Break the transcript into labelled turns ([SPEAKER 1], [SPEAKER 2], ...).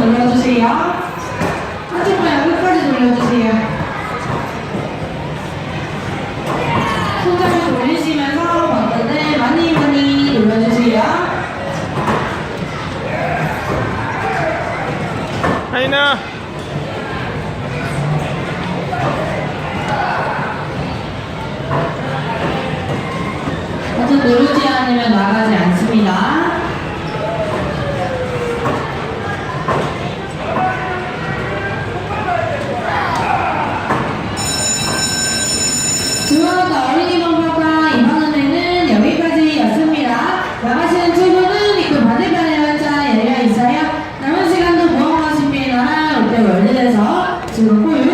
[SPEAKER 1] 돌려주세요. 한쪽 방향 끝까지 돌려주세요. 손잡이 돌리시면서 버튼을 많이 많이 눌러주세요.
[SPEAKER 2] 하이나
[SPEAKER 1] 버튼 누르지 嗯。